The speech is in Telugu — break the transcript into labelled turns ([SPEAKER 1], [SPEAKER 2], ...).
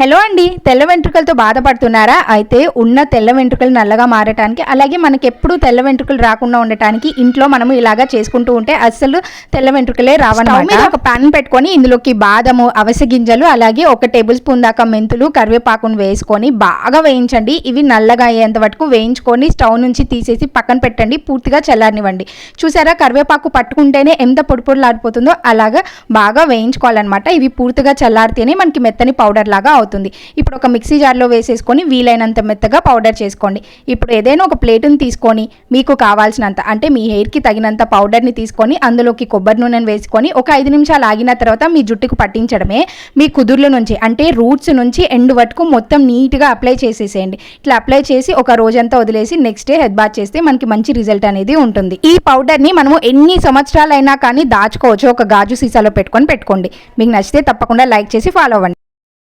[SPEAKER 1] హలో అండి తెల్ల వెంట్రుకలతో బాధపడుతున్నారా? అయితే ఉన్న తెల్ల వెంట్రుకలు నల్లగా మారటానికి అలాగే మనకి ఎప్పుడు తెల్ల వెంట్రుకలు రాకుండా ఉండటానికి ఇంట్లో మనము ఇలాగా చేసుకుంటూ ఉంటే అస్సలు తెల్ల వెంట్రుకలే రావన్నమాట. ఒక పాన్ పెట్టుకొని ఇందులోకి బాదము అవసె గింజలు అలాగే ఒక టేబుల్ స్పూన్ దాకా మెంతులు కరివేపాకును వేసుకొని బాగా వేయించండి. ఇవి నల్లగా అయ్యేంత వరకు వేయించుకొని స్టవ్ నుంచి తీసేసి పక్కన పెట్టండి. పూర్తిగా చల్లారనివ్వండి. చూసారా? కరివేపాకు పట్టుకుంటేనే ఎంత పొడి పొడిలాడిపోతుందో అలాగా బాగా వేయించుకోవాలన్నమాట. ఇవి పూర్తిగా చల్లారితేనే మనకి మెత్తని పౌడర్ లాగా అవుతుంది. అవుతుంది. ఇప్పుడు ఒక మిక్సీ జార్లో వేసేసుకొని వీలైనంత మెత్తగా పౌడర్ చేసుకోండి. ఇప్పుడు ఏదైనా ఒక ప్లేటుని తీసుకొని మీకు కావాల్సినంత అంటే మీ హెయిర్కి తగినంత పౌడర్ని తీసుకొని అందులోకి కొబ్బరి నూనెను వేసుకొని ఒక ఐదు నిమిషాలు ఆగిన తర్వాత మీ జుట్టుకు పట్టించడమే. మీ కుదుర్ల నుంచి అంటే రూట్స్ నుంచి ఎండ్ వరకు మొత్తం నీట్గా అప్లై చేసేసేయండి. ఇట్లా అప్లై చేసి ఒక రోజంతా వదిలేసి నెక్స్ట్ డే హెడ్ బాత్ చేస్తే మనకి మంచి రిజల్ట్ అనేది ఉంటుంది. ఈ పౌడర్ని మనము ఎన్ని సంవత్సరాలైనా కానీ దాచుకోవచ్చు. ఒక గాజు సీసాలో పెట్టుకొని పెట్టుకోండి. మీకు నచ్చితే తప్పకుండా లైక్ చేసి ఫాలో అవ్వండి.